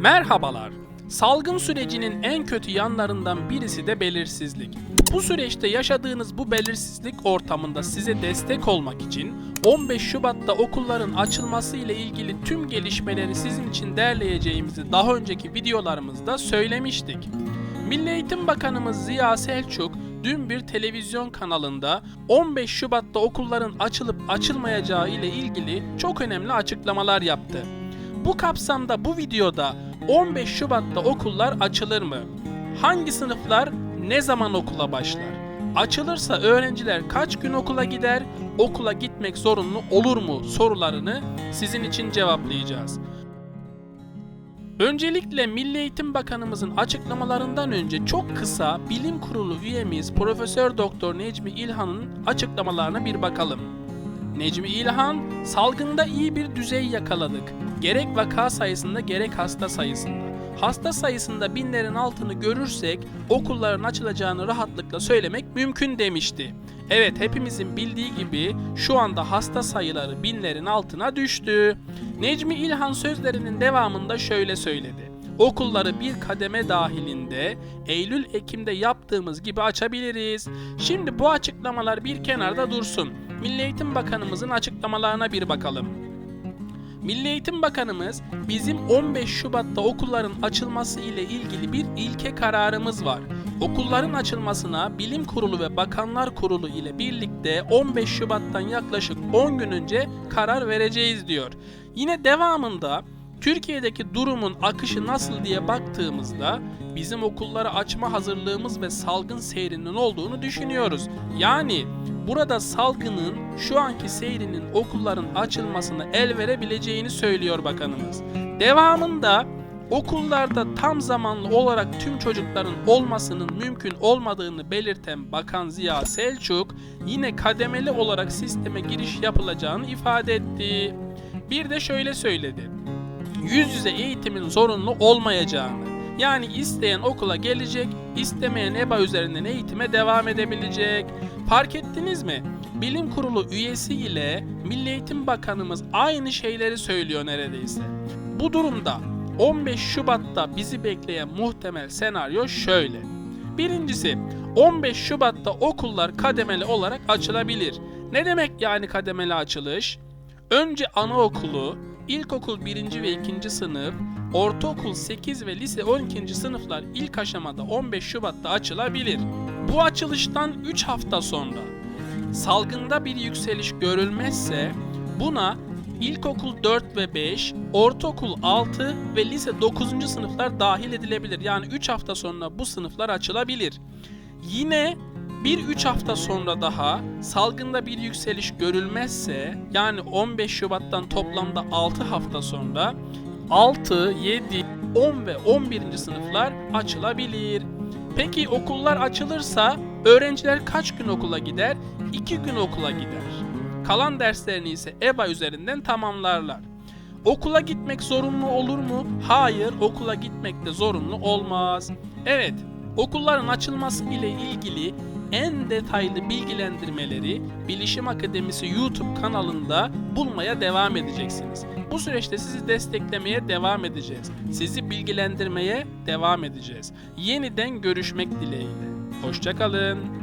Merhabalar. Salgın sürecinin en kötü yanlarından birisi de belirsizlik. Bu süreçte yaşadığınız bu belirsizlik ortamında size destek olmak için 15 Şubat'ta okulların açılması ile ilgili tüm gelişmeleri sizin için derleyeceğimizi daha önceki videolarımızda söylemiştik. Milli Eğitim Bakanımız Ziya Selçuk dün bir televizyon kanalında 15 Şubat'ta okulların açılıp açılmayacağı ile ilgili çok önemli açıklamalar yaptı. Bu kapsamda bu videoda 15 Şubat'ta okullar açılır mı? Hangi sınıflar ne zaman okula başlar? Açılırsa öğrenciler kaç gün okula gider? Okula gitmek zorunlu olur mu sorularını sizin için cevaplayacağız. Öncelikle Milli Eğitim Bakanımızın açıklamalarından önce çok kısa Bilim Kurulu üyemiz Profesör Doktor Necmi İlhan'ın açıklamalarına bir bakalım. Necmi İlhan, salgında iyi bir düzey yakaladık. Gerek vaka sayısında gerek hasta sayısında. Hasta sayısında binlerin altını görürsek okulların açılacağını rahatlıkla söylemek mümkün demişti. Evet hepimizin bildiği gibi şu anda hasta sayıları binlerin altına düştü. Necmi İlhan sözlerinin devamında şöyle söyledi. Okulları bir kademe dahilinde Eylül-Ekim'de yaptığımız gibi açabiliriz. Şimdi bu açıklamalar bir kenarda dursun. Milli Eğitim Bakanımızın açıklamalarına bir bakalım. Milli Eğitim Bakanımız bizim 15 Şubat'ta okulların açılması ile ilgili bir ilke kararımız var. Okulların açılmasına Bilim Kurulu ve Bakanlar Kurulu ile birlikte 15 Şubat'tan yaklaşık 10 gün önce karar vereceğiz diyor. Yine devamında Türkiye'deki durumun akışı nasıl diye baktığımızda bizim okulları açma hazırlığımız ve salgın seyrinin olduğunu düşünüyoruz. Yani burada salgının şu anki seyrinin okulların açılmasına el verebileceğini söylüyor bakanımız. Devamında okullarda tam zamanlı olarak tüm çocukların olmasının mümkün olmadığını belirten Bakan Ziya Selçuk yine kademeli olarak sisteme giriş yapılacağını ifade etti. Bir de şöyle söyledi yüz yüze eğitimin zorunlu olmayacağını. Yani isteyen okula gelecek, istemeyen EBA üzerinden eğitime devam edebilecek. Fark ettiniz mi? Bilim Kurulu üyesi ile Milli Eğitim Bakanımız aynı şeyleri söylüyor neredeyse. Bu durumda 15 Şubat'ta bizi bekleyen muhtemel senaryo şöyle. Birincisi 15 Şubat'ta okullar kademeli olarak açılabilir. Ne demek yani kademeli açılış? Önce anaokulu, ilkokul 1. ve 2. sınıf, ortaokul 8 ve lise 12. sınıflar ilk aşamada 15 Şubat'ta açılabilir. Bu açılıştan 3 hafta sonra salgında bir yükseliş görülmezse buna ilkokul 4 ve 5, ortaokul 6 ve lise 9. sınıflar dahil edilebilir. Yani 3 hafta sonra bu sınıflar açılabilir. Yine bir 3 hafta sonra daha salgında bir yükseliş görülmezse yani 15 Şubat'tan toplamda 6 hafta sonra 6, 7, 10 ve 11. sınıflar açılabilir. Peki okullar açılırsa öğrenciler kaç gün okula gider? 2 gün okula gider. Kalan derslerini ise EBA üzerinden tamamlarlar. Okula gitmek zorunlu olur mu? Hayır, okula gitmek de zorunlu olmaz. Evet, okulların açılması ile ilgili en detaylı bilgilendirmeleri Bilişim Akademisi YouTube kanalında bulmaya devam edeceksiniz. Bu süreçte sizi desteklemeye devam edeceğiz. Sizi bilgilendirmeye devam edeceğiz. Yeniden görüşmek dileğiyle. Hoşçakalın.